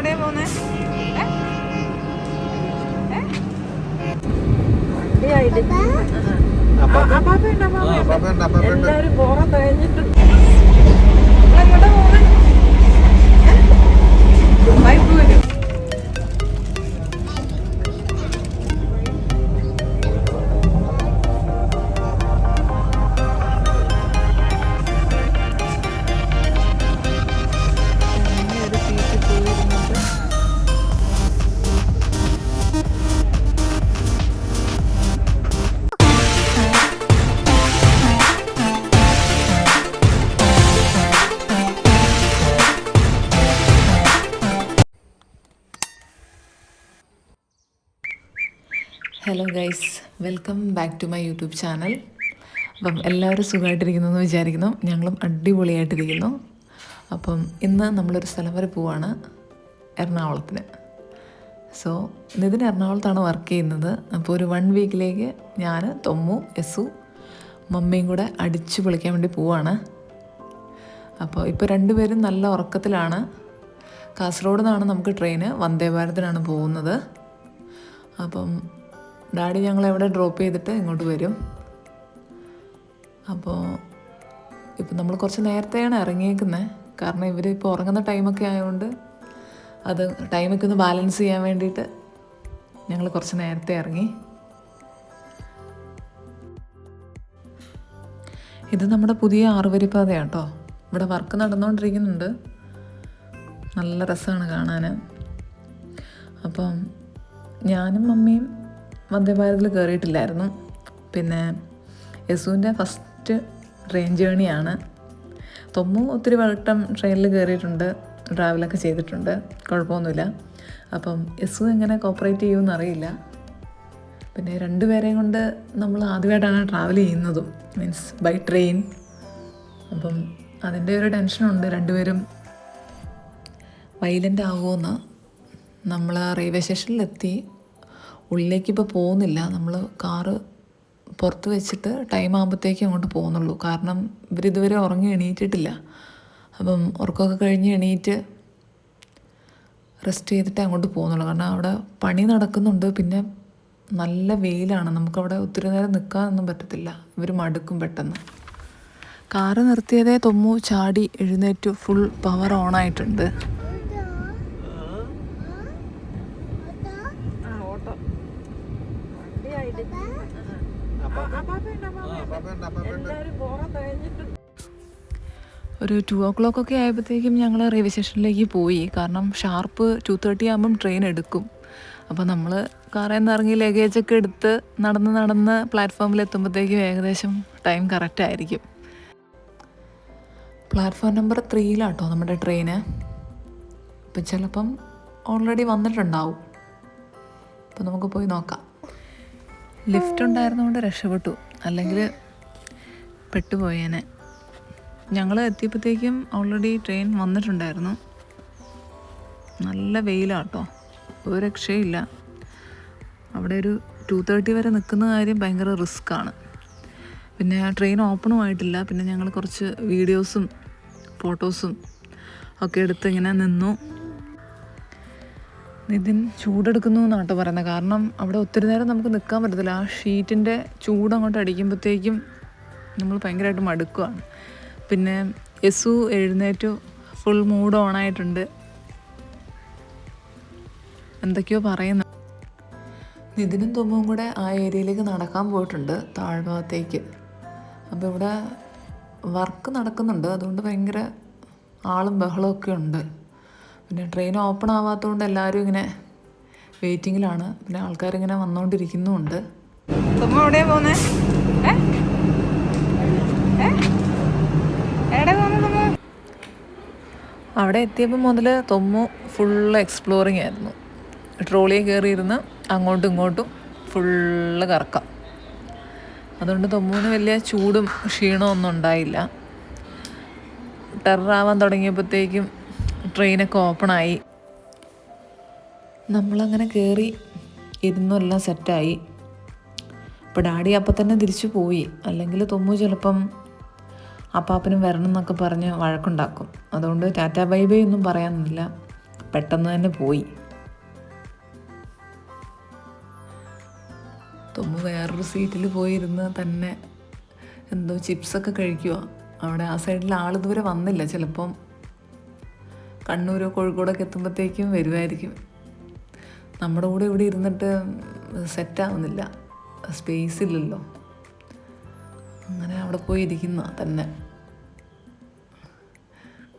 എവിടെയാ പോകുന്നേ എല്ലാരും പോറാൻ കഴിഞ്ഞിട്ട് എങ്ങോട്ടാ പോകുന്നത് ബൈക്ക് വരും hello guys welcome back to my YouTube channel. അപ്പം എല്ലാവരും സുഖമായിട്ടിരിക്കുന്നു എന്ന് വിചാരിക്കുന്നു. ഞങ്ങളും അടിപൊളിയായിട്ടിരിക്കുന്നു. അപ്പം ഇന്ന് നമ്മളൊരു സ്ഥലം വരെ പോവാണ് എറണാകുളത്തിന്. സോ നിതിൻ എറണാകുളത്താണ് വർക്ക് ചെയ്യുന്നത്. അപ്പോൾ ഒരു വൺ വീക്കിലേക്ക് ഞാൻ തൊമ്മു യസു മമ്മിയും കൂടെ അടിച്ചു പൊളിക്കാൻ വേണ്ടി പോവാണ്. അപ്പോൾ ഇപ്പോൾ രണ്ടുപേരും നല്ല ഉറക്കത്തിലാണ്. കാസർഗോഡ് നിന്നാണ് നമുക്ക് ട്രെയിന് വന്ദേ ഭാരതിനാണ് പോകുന്നത്. അപ്പം ഡാഡി ഞങ്ങളെ എവിടെ ഡ്രോപ്പ് ചെയ്തിട്ട് ഇങ്ങോട്ട് വരും. അപ്പോൾ ഇപ്പം നമ്മൾ കുറച്ച് നേരത്തെയാണ് ഇറങ്ങിയേക്കുന്നത് കാരണം ഇവർ ഇപ്പോൾ ഉറങ്ങുന്ന ടൈമൊക്കെ ആയതുകൊണ്ട് അത് ടൈമൊക്കെ ഒന്ന് ബാലൻസ് ചെയ്യാൻ വേണ്ടിയിട്ട് ഞങ്ങൾ കുറച്ച് നേരത്തെ ഇറങ്ങി. ഇത് നമ്മുടെ പുതിയ ആറുവരിപ്പാതയാണ് കേട്ടോ ഇവിടെ വർക്ക് നടന്നുകൊണ്ടിരിക്കുന്നുണ്ട് നല്ല രസമാണ് കാണാൻ അപ്പം ഞാനും മമ്മിയും വന്ദേ ഭാരതിൽ കയറിയിട്ടില്ലായിരുന്നു. പിന്നെ യസുവിന്റെ ഫസ്റ്റ് ട്രെയിൻ ജേണിയാണ് തൊമ്മു ഒത്തിരി വട്ടം ട്രെയിനിൽ കയറിയിട്ടുണ്ട് ട്രാവലൊക്കെ ചെയ്തിട്ടുണ്ട്. കുഴപ്പമൊന്നുമില്ല. അപ്പം യസു എങ്ങനെ കോപ്പറേറ്റ് ചെയ്യുമെന്ന് അറിയില്ല. പിന്നെ രണ്ടുപേരെയും കൊണ്ട് നമ്മൾ ആദ്യമായിട്ടാണ് ട്രാവൽ ചെയ്യുന്നതും. മീൻസ് ബൈ ട്രെയിൻ അപ്പം അതിന്റെ ഒരു ടെൻഷനുണ്ട് രണ്ടുപേരും വൈലന്റ് ആകുമെന്ന് നമ്മൾ റെയിൽവേ സ്റ്റേഷനിലെത്തി ഉള്ളിലേക്ക് ഇപ്പോൾ പോകുന്നില്ല. നമ്മൾ കാറ് പുറത്ത് വെച്ചിട്ട് ടൈം ആകുമ്പോഴത്തേക്കും അങ്ങോട്ട് പോകുന്നുള്ളൂ. കാരണം ഇവരിതുവരെ ഉറങ്ങി എണീറ്റിട്ടില്ല. അപ്പം ഉറക്കമൊക്കെ കഴിഞ്ഞ് എണീറ്റ് റെസ്റ്റ് ചെയ്തിട്ട് അങ്ങോട്ട് പോകുന്നുള്ളൂ. കാരണം അവിടെ പണി നടക്കുന്നുണ്ട്. പിന്നെ നല്ല വെയിലാണ്. നമുക്കവിടെ ഒത്തിരി നേരം നിൽക്കാനൊന്നും പറ്റത്തില്ല. ഇവർ മടുക്കും പെട്ടെന്ന്. കാറ് നിർത്തിയതേ തൊമ്മു ചാടി എഴുന്നേറ്റ്. ഫുൾ പവർ ഓണായിട്ടുണ്ട് ഒരു ടു ഓ ക്ലോക്ക് ഒക്കെ ആയപ്പോഴത്തേക്കും ഞങ്ങൾ റെയിൽവേ സ്റ്റേഷനിലേക്ക് പോയി. കാരണം ഷാർപ്പ് ടു തേർട്ടി ആകുമ്പം ട്രെയിൻ എടുക്കും. അപ്പോൾ നമ്മൾ കാറിൽ നിന്ന് ഇറങ്ങി ലഗേജൊക്കെ എടുത്ത് നടന്ന് നടന്ന് പ്ലാറ്റ്ഫോമിൽ എത്തുമ്പോഴത്തേക്കും ഏകദേശം ടൈം കറക്റ്റ് ആയിരിക്കും. പ്ലാറ്റ്ഫോം നമ്പർ ത്രീയിലാട്ടോ നമ്മുടെ ട്രെയിന് അപ്പം ചിലപ്പം ഓൾറെഡി വന്നിട്ടുണ്ടാവും. അപ്പോൾ നമുക്ക് പോയി നോക്കാം. ലിഫ്റ്റ് ഉണ്ടായിരുന്നതുകൊണ്ട് രക്ഷപ്പെട്ടു. അല്ലെങ്കിൽ പെട്ടുപോയേനെ. ഞങ്ങൾ എത്തിയപ്പോഴത്തേക്കും ഓൾറെഡി ട്രെയിൻ വന്നിട്ടുണ്ടായിരുന്നു. നല്ല വെയിലാട്ടോ. ഒരു രക്ഷയില്ല. അവിടെ ഒരു ടു തേർട്ടി വരെ നിൽക്കുന്ന കാര്യം ഭയങ്കര റിസ്ക്കാണ് പിന്നെ ട്രെയിൻ ഓപ്പണും ആയിട്ടില്ല. പിന്നെ ഞങ്ങൾ കുറച്ച് വീഡിയോസും ഫോട്ടോസും ഒക്കെ എടുത്ത് ഇങ്ങനെ നിന്നു. നിതിൻ ചൂടെടുക്കുന്നു എന്നാട്ടോ പറയുന്നത്. കാരണം അവിടെ ഒത്തിരി നേരം നമുക്ക് നിൽക്കാൻ പറ്റത്തില്ല. ആ ഷീറ്റിന്റെ ചൂട് അങ്ങോട്ട് അടിക്കുമ്പോഴത്തേക്കും നമ്മൾ ഭയങ്കരമായിട്ട് മടുക്കുകയാണ് പിന്നെ യസു എഴുന്നേറ്റു. ഫുൾ മൂഡ് ഓണായിട്ടുണ്ട് എന്തൊക്കെയോ പറയുന്നു. നിതിനും തുമ്പും കൂടെ ആ ഏരിയയിലേക്ക് നടക്കാൻ പോയിട്ടുണ്ട് താഴ്ഭാഗത്തേക്ക്. അപ്പോൾ ഇവിടെ വർക്ക് നടക്കുന്നുണ്ട്. അതുകൊണ്ട് ഭയങ്കര ആളും ബഹളമൊക്കെ ഉണ്ട്. പിന്നെ ട്രെയിൻ ഓപ്പൺ ആവാത്തതുകൊണ്ട് എല്ലാവരും ഇങ്ങനെ വെയിറ്റിങ്ങിലാണ് പിന്നെ ആൾക്കാരിങ്ങനെ വന്നുകൊണ്ടിരിക്കുന്നുമുണ്ട് തുമ്മ എവിടെയാ പോകുന്നേ ഏ ഏ? എവിടെ പോകുന്നു തുമ്മ അവിടെ എത്തിയപ്പോൾ മുതൽ തൊമ്മു ഫുള്ള് എക്സ്പ്ലോറിങ് ആയിരുന്നു. ട്രോളിയിൽ കയറിയിരുന്ന് അങ്ങോട്ടും ഇങ്ങോട്ടും ഫുള്ള് കറക്കാം. അതുകൊണ്ട് തൊമ്മുവിന് വലിയ ചൂടും ക്ഷീണവും ഒന്നും ഉണ്ടായില്ല. ടെററാവാൻ തുടങ്ങിയപ്പോഴത്തേക്കും ട്രെയിനൊക്കെ ഓപ്പണായി നമ്മളങ്ങനെ കയറി ഇരുന്നെല്ലാം സെറ്റായി അപ്പോൾ ഡാഡി അപ്പം തന്നെ തിരിച്ചു പോയി. അല്ലെങ്കിൽ തൊമ്മു ചിലപ്പം അപ്പാപ്പനും വരണം എന്നൊക്കെ പറഞ്ഞ് വഴക്കുണ്ടാക്കും. അതുകൊണ്ട് ടാറ്റ ബൈ ബൈ ഒന്നും പറയാനൊന്നുമില്ല. പെട്ടെന്ന് തന്നെ പോയി. തൊമ്മു വേറൊരു സീറ്റിൽ പോയിരുന്ന് തന്നെ എന്തോ ചിപ്സൊക്കെ കഴിക്കുക അവിടെ ആ സൈഡിൽ ആളിതുവരെ വന്നില്ല. ചിലപ്പം കണ്ണൂരോ കോഴിക്കോടൊക്കെ എത്തുമ്പോഴത്തേക്കും വരുമായിരിക്കും നമ്മുടെ കൂടെ ഇവിടെ ഇരുന്നിട്ട് സെറ്റാവുന്നില്ല സ്പേസ് ഇല്ലല്ലോ. അങ്ങനെ അവിടെ പോയി ഇരിക്കുന്ന തന്നെ.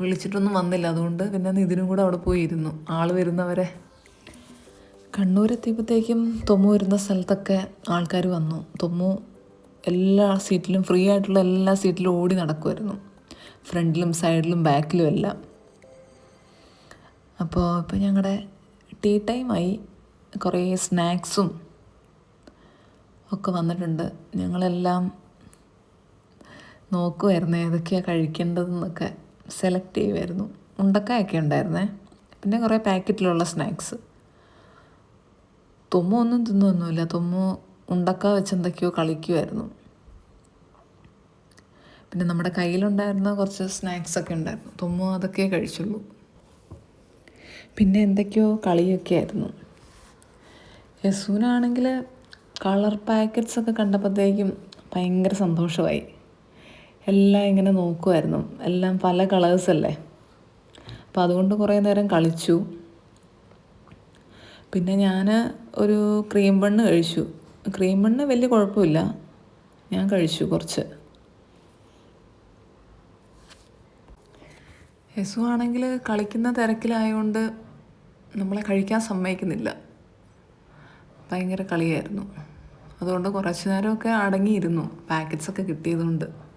വിളിച്ചിട്ടൊന്നും വന്നില്ല. അതുകൊണ്ട് പിന്നെ നിതിനും കൂടെ അവിടെ പോയി ഇരുന്നു ആൾ വരുന്നവരെ. കണ്ണൂരെത്തിയപ്പോഴത്തേക്കും തൊമ്മു വരുന്ന സ്ഥലത്തൊക്കെ ആൾക്കാർ വന്നു. തൊമ്മു എല്ലാ സീറ്റിലും ഫ്രീ ആയിട്ടുള്ള എല്ലാ സീറ്റിലും ഓടി നടക്കുമായിരുന്നു ഫ്രണ്ടിലും സൈഡിലും ബാക്കിലും എല്ലാം. അപ്പോൾ ഇപ്പോൾ ഞങ്ങളുടെ ടീ ടൈമായി കുറേ സ്നാക്സും ഒക്കെ വന്നിട്ടുണ്ട്. ഞങ്ങളെല്ലാം നോക്കുമായിരുന്നു ഏതൊക്കെയാണ് കഴിക്കേണ്ടതെന്നൊക്കെ സെലക്ട് ചെയ്യുമായിരുന്നു ഉണ്ടക്കായൊക്കെ ഉണ്ടായിരുന്നേ. പിന്നെ കുറേ പാക്കറ്റിലുള്ള സ്നാക്സ്. തുമ്മ ഒന്നും തിന്നൊന്നുമില്ല. തുമ്മ ഉണ്ടക്ക വെച്ച് എന്തൊക്കെയോ കളിക്കുമായിരുന്നു പിന്നെ നമ്മുടെ കയ്യിലുണ്ടായിരുന്ന കുറച്ച് സ്നാക്സൊക്കെ ഉണ്ടായിരുന്നു. തുമ്മ അതൊക്കെ കഴിച്ചുള്ളൂ. പിന്നെ എന്തൊക്കെയോ കളിയൊക്കെ ആയിരുന്നു. യസൂനാണെങ്കിൽ കളർ പാക്കറ്റ്സൊക്കെ കണ്ടപ്പോഴത്തേക്കും ഭയങ്കര സന്തോഷമായി. എല്ലാം ഇങ്ങനെ നോക്കുമായിരുന്നു എല്ലാം പല കളേഴ്സ് അല്ലേ? അപ്പോൾ അതുകൊണ്ട് കുറേ നേരം കളിച്ചു. പിന്നെ ഞാൻ ഒരു ക്രീം ബണ്ണ് കഴിച്ചു. ക്രീം ബണ്ണ് വലിയ കുഴപ്പമില്ല. ഞാൻ കഴിച്ചു കുറച്ച്. യസു ആണെങ്കിൽ കളിക്കുന്ന തിരക്കിലായതുകൊണ്ട് നമ്മളെ കഴിക്കാൻ സമ്മതിക്കുന്നില്ല. ഭയങ്കര കളിയായിരുന്നു. അതുകൊണ്ട് കുറച്ച് നേരമൊക്കെ അടങ്ങിയിരുന്നു. പാക്കറ്റ്സൊക്കെ കിട്ടിയതുകൊണ്ട്.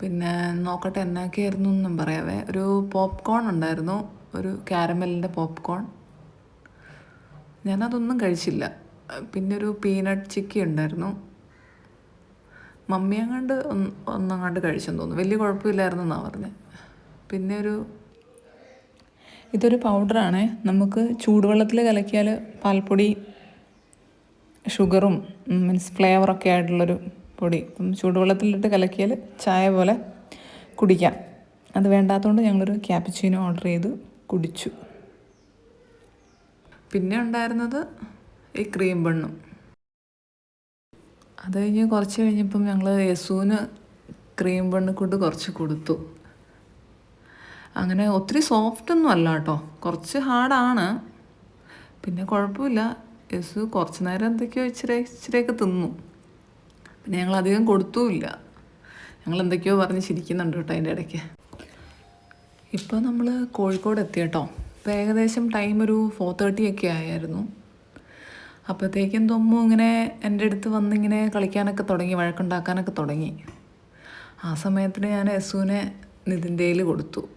പിന്നെ നോക്കട്ടെ എന്നൊക്കെയായിരുന്നു എന്നും പറയാവേ. ഒരു പോപ്കോൺ ഉണ്ടായിരുന്നു. ഒരു കാരമലിന്റെ പോപ്കോൺ ഞാനതൊന്നും കഴിച്ചില്ല. പിന്നെ ഒരു പീനട്ട് ചിക്കി ഉണ്ടായിരുന്നു. മമ്മി അങ്ങാണ്ട് ഒന്ന് ഒന്നങ്ങാണ്ട് കഴിച്ചെന്ന് തോന്നുന്നു. വലിയ കുഴപ്പമില്ലായിരുന്നു എന്നാണ് പറഞ്ഞത് പിന്നെ ഒരു ഇതൊരു പൗഡറാണ് നമുക്ക് ചൂടുവെള്ളത്തിൽ കലക്കിയാൽ പാൽപ്പൊടി ഷുഗറും മീൻസ് ഫ്ലേവറൊക്കെ ആയിട്ടുള്ളൊരു പൊടി. അപ്പം ചൂടുവെള്ളത്തിലിട്ട് കലക്കിയാൽ ചായ പോലെ കുടിക്കാം. അത് വേണ്ടാത്തതുകൊണ്ട് ഞങ്ങളൊരു ക്യാപ്പച്ചീനോ ഓർഡർ ചെയ്ത് കുടിച്ചു. പിന്നെ ഉണ്ടായിരുന്നത് ഈ ക്രീം ബണ്ണും. അത് കഴിഞ്ഞ് കുറച്ച് കഴിഞ്ഞപ്പം ഞങ്ങൾ യസൂന് ക്രീം ബണ്ണ് കൊണ്ട് കുറച്ച് കൊടുത്തു. അങ്ങനെ ഒത്തിരി സോഫ്റ്റ് ഒന്നും അല്ല കേട്ടോ. കുറച്ച് ഹാർഡാണ് പിന്നെ കുഴപ്പമില്ല. യസു കുറച്ച് നേരം എന്തൊക്കെയോ ഇച്ചിരി ഇച്ചിരിയൊക്കെ തിന്നു. പിന്നെ ഞങ്ങൾ അധികം കൊടുത്തുമില്ല. ഞങ്ങൾ എന്തൊക്കെയോ പറഞ്ഞ് ചിരിക്കുന്നുണ്ട് കേട്ടോ അതിന്റെ ഇടയ്ക്ക്. ഇപ്പോൾ നമ്മൾ കോഴിക്കോട് എത്തി കേട്ടോ. ഇപ്പോൾ ഏകദേശം ടൈം ഒരു ഫോർ തേർട്ടി ഒക്കെ ആയായിരുന്നു. അപ്പോഴത്തേക്കും തൊമ്മു ഇങ്ങനെ എന്റെ അടുത്ത് വന്നിങ്ങനെ കളിക്കാനൊക്കെ തുടങ്ങി വഴക്കുണ്ടാക്കാനൊക്കെ തുടങ്ങി. ആ സമയത്തിന് ഞാൻ യസുവിനെ നിതിന്റെയിൽ കൊടുത്തു.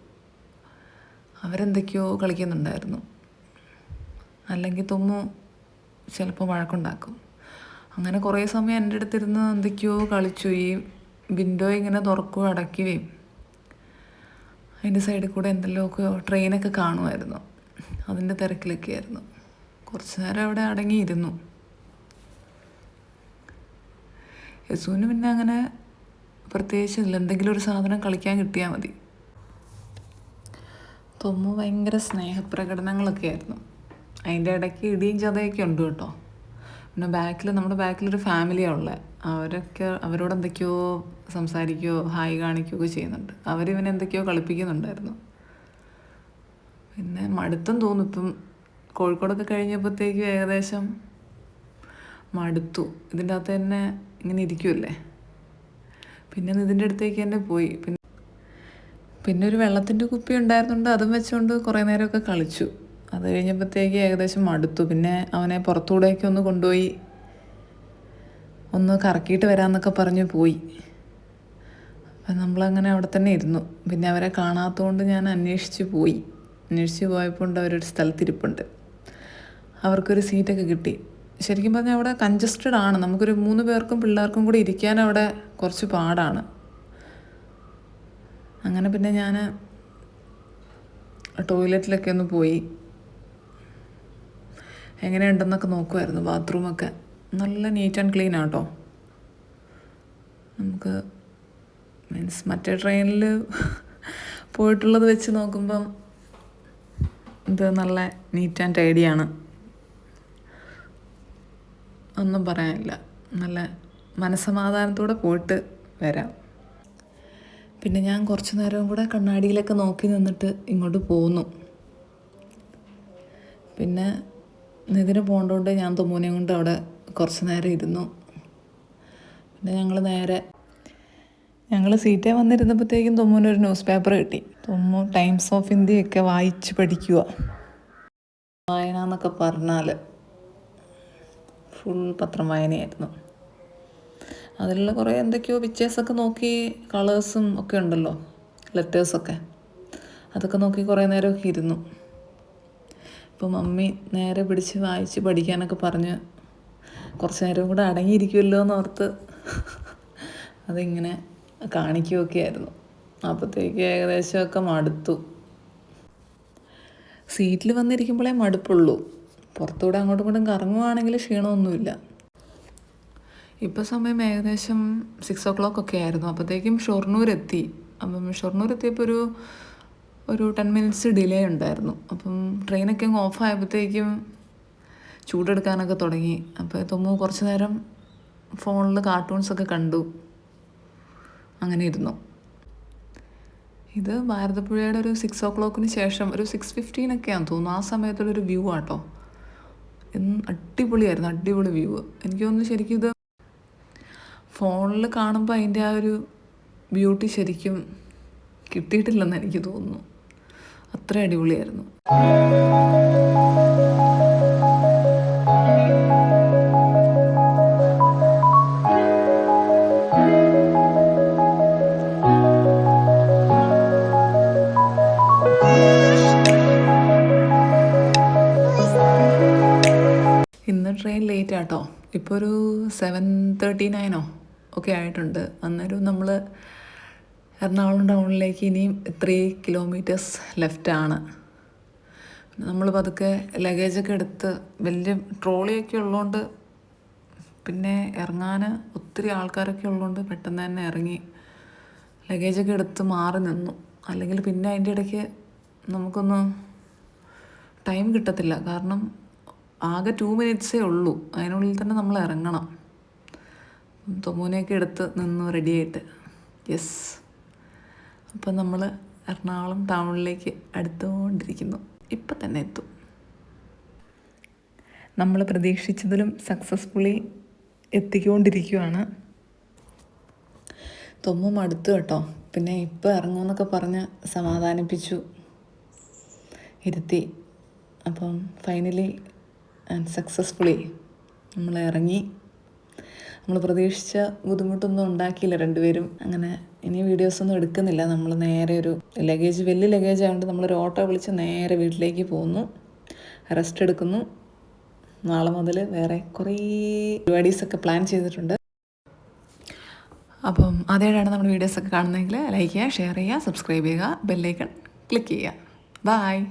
അവരെന്തൊക്കെയോ കളിക്കുന്നുണ്ടായിരുന്നു. അല്ലെങ്കിൽ തൊമ്മു ചിലപ്പോൾ വഴക്കുണ്ടാക്കും. അങ്ങനെ കുറേ സമയം എന്റെ അടുത്തിരുന്ന് എന്തൊക്കെയോ കളിച്ചു. ഈ വിൻഡോ ഇങ്ങനെ തുറക്കുകയും അടയ്ക്കുകയും അതിന്റെ സൈഡിൽ കൂടെ എന്തെല്ലാമൊക്കെ ട്രെയിനൊക്കെ കാണുമായിരുന്നു. അതിന്റെ തിരക്കിലൊക്കെ ആയിരുന്നു. കുറച്ച് നേരം അവിടെ അടങ്ങിയിരുന്നു. യസുവിന് പിന്നെ അങ്ങനെ പ്രത്യേകിച്ച് ഇല്ല. എന്തെങ്കിലും ഒരു സാധനം കളിക്കാൻ കിട്ടിയാൽ മതി. തൊമ്മു ഭയങ്കര സ്നേഹപ്രകടനങ്ങളൊക്കെ ആയിരുന്നു. അതിന്റെ ഇടയ്ക്ക് ഇടിയും ചതയൊക്കെ ഉണ്ട് കേട്ടോ. പിന്നെ ബാക്കിൽ നമ്മുടെ ബാക്കിലൊരു ഫാമിലിയാണ് ഉള്ളത് അവരൊക്കെ അവരോട് എന്തൊക്കെയോ സംസാരിക്കുകയോ ഹായ് കാണിക്കുകയോ ചെയ്യുന്നുണ്ട്. അവരിവനെ എന്തൊക്കെയോ കളിപ്പിക്കുന്നുണ്ടായിരുന്നു. പിന്നെ മടുത്തും തോന്നും ഇപ്പം. കോഴിക്കോടൊക്കെ കഴിഞ്ഞപ്പോഴത്തേക്കും ഏകദേശം മടുത്തു. ഇതിന്റെ അകത്ത് തന്നെ ഇങ്ങനെ ഇരിക്കുമല്ലേ പിന്നെ ഇതിന്റെ അടുത്തേക്ക് തന്നെ പോയി. പിന്നെ പിന്നെ ഒരു വെള്ളത്തിന്റെ കുപ്പി ഉണ്ടായിരുന്നുണ്ട്. അതും വെച്ചുകൊണ്ട് കുറേ നേരമൊക്കെ കളിച്ചു. അത് കഴിഞ്ഞപ്പോഴത്തേക്ക് ഏകദേശം മടുത്തു. പിന്നെ അവനെ പുറത്തൂടെയൊക്കെ ഒന്ന് കൊണ്ടുപോയി ഒന്ന് കറക്കിയിട്ട് വരാമെന്നൊക്കെ പറഞ്ഞ് പോയി. അപ്പം നമ്മളങ്ങനെ അവിടെ തന്നെ ഇരുന്നു. പിന്നെ അവരെ കാണാത്തതുകൊണ്ട് ഞാൻ അന്വേഷിച്ച് പോയി. അന്വേഷിച്ച് പോയപ്പോൾ അവരൊരു സ്ഥലത്തിരിപ്പുണ്ട്. അവർക്കൊരു സീറ്റൊക്കെ കിട്ടി. ശരിക്കും പറഞ്ഞാൽ അവിടെ കൺജസ്റ്റഡ് ആണ്. നമുക്കൊരു മൂന്ന് പേർക്കും പിള്ളേർക്കും കൂടി ഇരിക്കാൻ അവിടെ കുറച്ച് പാടാണ്. അങ്ങനെ പിന്നെ ഞാൻ ടോയ്ലറ്റിലൊക്കെ ഒന്ന് പോയി. എങ്ങനെയുണ്ടെന്നൊക്കെ നോക്കുമായിരുന്നു ബാത്റൂമൊക്കെ. നല്ല നീറ്റ് ആൻഡ് ക്ലീൻ ആട്ടോ. നമുക്ക് മീൻസ് മറ്റേ ട്രെയിനിൽ പോയിട്ടുള്ളത് വെച്ച് നോക്കുമ്പം ഇത് നല്ല നീറ്റ് ആൻഡ് ടൈഡിയാണ് ഒന്നും പറയാനില്ല. നല്ല മനസമാധാനത്തോടെ പോയിട്ട് വരാം. പിന്നെ ഞാൻ കുറച്ച് നേരവും കൂടെ കണ്ണാടിയിലൊക്കെ നോക്കി നിന്നിട്ട് ഇങ്ങോട്ട് പോന്നു. പിന്നെ നിതിന് പോകേണ്ടതുകൊണ്ട് ഞാൻ തുമ്മൂനെയും കൊണ്ട് അവിടെ കുറച്ച് നേരം ഇരുന്നു. പിന്നെ ഞങ്ങൾ നേരെ ഞങ്ങൾ സീറ്റേ വന്നിരുന്നപ്പോഴത്തേക്കും തുമ്മൂനൊരു ന്യൂസ് പേപ്പർ കിട്ടി. തുമ്മു ടൈംസ് ഓഫ് ഇന്ത്യയൊക്കെ വായിച്ച് പഠിക്കുക വായന എന്നൊക്കെ പറഞ്ഞാൽ ഫുൾ പത്രം വായനയായിരുന്നു. അതിലുള്ള കുറേ എന്തൊക്കെയോ പിക്ചേഴ്സൊക്കെ നോക്കി കളേഴ്സും ഒക്കെ ഉണ്ടല്ലോ ലെറ്റേഴ്സൊക്കെ അതൊക്കെ നോക്കി കുറേ നേരമൊക്കെ ഇരുന്നു. ഇപ്പോൾ മമ്മി നേരെ പിടിച്ച് വായിച്ച് പഠിക്കാനൊക്കെ പറഞ്ഞ് കുറച്ച് നേരം കൂടെ അടങ്ങിയിരിക്കുമല്ലോ എന്ന് ഓർത്ത് അതിങ്ങനെ കാണിക്കുകയൊക്കെ ആയിരുന്നു. അപ്പോഴത്തേക്ക് ഏകദേശമൊക്കെ മടുത്തു. സീറ്റിൽ വന്നിരിക്കുമ്പോഴേ മടുപ്പുള്ളൂ. പുറത്തൂടെ അങ്ങോട്ടും ഇങ്ങോട്ടും കറങ്ങുവാണെങ്കിൽ ക്ഷീണമൊന്നുമില്ല. ഇപ്പോൾ സമയം ഏകദേശം സിക്സ് ഓ ക്ലോക്ക് ഒക്കെ ആയിരുന്നു. അപ്പോഴത്തേക്കും ഷൊർണൂർ എത്തി അപ്പം ഷൊർണൂർ എത്തിയപ്പോൾ ഒരു ഒരു ടെൻ മിനിറ്റ്സ് ഡിലേ ഉണ്ടായിരുന്നു. അപ്പം ട്രെയിനൊക്കെ അങ്ങ് ഓഫ് ആയപ്പോഴത്തേക്കും ചൂടെടുക്കാനൊക്കെ തുടങ്ങി. അപ്പോൾ തൊമ്മു കുറച്ച് നേരം ഫോണിൽ കാർട്ടൂൺസൊക്കെ കണ്ടു. അങ്ങനെ ഇരുന്നു. ഇത് ഭാരതപ്പുഴയുടെ ഒരു സിക്സ് ഓ ക്ലോക്കിന് ശേഷം ഒരു സിക്സ് ഫിഫ്റ്റീനൊക്കെയാണെന്ന് തോന്നുന്നു. ആ സമയത്തുള്ളൊരു വ്യൂ ആട്ടോ. എന്ന് അടിപൊളിയായിരുന്നു അടിപൊളി വ്യൂ എനിക്ക് തോന്നുന്നു ശരിക്കും ഇത് ഫോണിൽ കാണുമ്പോൾ അതിന്റെ ആ ഒരു ബ്യൂട്ടി ശരിക്കും കിട്ടിയിട്ടില്ലെന്ന് എനിക്ക് തോന്നുന്നു. അത്ര അടിപൊളിയായിരുന്നു. ഇന്ന് ട്രെയിൻ ലേറ്റ് ആട്ടോ. ഇപ്പോൾ ഒരു സെവൻ തേർട്ടി നയനോ ഒക്കെ ആയിട്ടുണ്ട്. അന്നേരം നമ്മൾ എറണാകുളം ടൗണിലേക്ക് ഇനിയും ത്രീ കിലോമീറ്റേഴ്സ് ലെഫ്റ്റാണ് നമ്മൾ പതുക്കെ ലഗേജൊക്കെ എടുത്ത് വലിയ ട്രോളിയൊക്കെ ഉള്ളതുകൊണ്ട് പിന്നെ ഇറങ്ങാൻ ഒത്തിരി ആൾക്കാരൊക്കെ ഉള്ളതുകൊണ്ട് പെട്ടെന്ന് തന്നെ ഇറങ്ങി ലഗേജൊക്കെ എടുത്ത് മാറി നിന്നു. അല്ലെങ്കിൽ പിന്നെ അതിന്റെ ഇടയ്ക്ക് നമുക്കൊന്ന് ടൈം കിട്ടത്തില്ല. കാരണം ആകെ ടു മിനിറ്റ്സേ ഉള്ളൂ. അതിനുള്ളിൽ തന്നെ നമ്മൾ ഇറങ്ങണം തൊമൂനെയൊക്കെ എടുത്ത് നിന്നു റെഡിയായിട്ട് യെസ് അപ്പം നമ്മൾ എറണാകുളം ടൗണിലേക്ക് അടുത്തുകൊണ്ടിരിക്കുന്നു. ഇപ്പം തന്നെ എത്തും. നമ്മൾ പ്രതീക്ഷിച്ചതിലും സക്സസ്ഫുള്ളി എത്തിക്കൊണ്ടിരിക്കുകയാണ് തൊമ്മും അടുത്തു കേട്ടോ. പിന്നെ ഇപ്പം ഇറങ്ങുമെന്നൊക്കെ പറഞ്ഞ് സമാധാനിപ്പിച്ചു. ഇരുത്തി. അപ്പം ഫൈനലി സക്സസ്ഫുള്ളി നമ്മൾ ഇറങ്ങി. നമ്മൾ പ്രതീക്ഷിച്ച ബുദ്ധിമുട്ടൊന്നും ഉണ്ടാക്കിയില്ല രണ്ടുപേരും. അങ്ങനെ ഇനി വീഡിയോസൊന്നും എടുക്കുന്നില്ല. നമ്മൾ നേരെ ഒരു ലഗേജ് വലിയ ലഗേജ് ആയതുകൊണ്ട് നമ്മളൊരു ഓട്ടോ വിളിച്ച് നേരെ വീട്ടിലേക്ക് പോകുന്നു. റെസ്റ്റ് എടുക്കുന്നു. നാളെ മുതൽ വേറെ കുറേ പരിപാടീസൊക്കെ പ്ലാൻ ചെയ്തിട്ടുണ്ട്. അപ്പം അതേടാണ് നമ്മുടെ വീഡിയോസൊക്കെ കാണുന്നതെങ്കിൽ ലൈക്ക് ചെയ്യുക ഷെയർ ചെയ്യുക സബ്സ്ക്രൈബ് ചെയ്യുക ബെല്ലൈക്കൺ ക്ലിക്ക് ചെയ്യുക. ബായ്